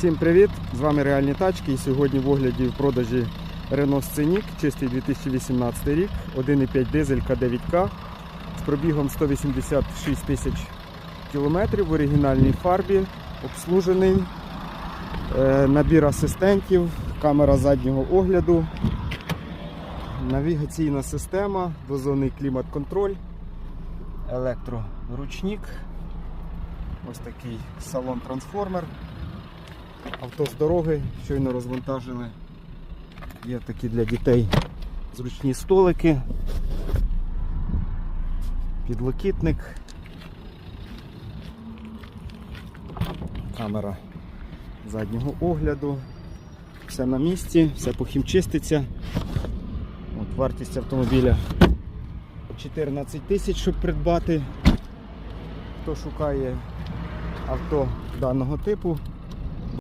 Всім привіт! З вами Реальні тачки. І сьогодні в огляді в продажі Renault Scenic, чистий 2018 рік, 1,5 дизель К9К з пробігом 186 тисяч кілометрів в оригінальній фарбі, обслужений, е, набір асистентів, камера заднього огляду, навігаційна система, двозонний клімат-контроль, електроручник. Ось такий салон-трансформер. Авто з дороги, щойно розвантажили. Є такі для дітей зручні столики, підлокітник, камера заднього огляду, все на місці, все похімчиститься. От вартість автомобіля 14 тисяч, щоб придбати. Хто шукає авто даного типу,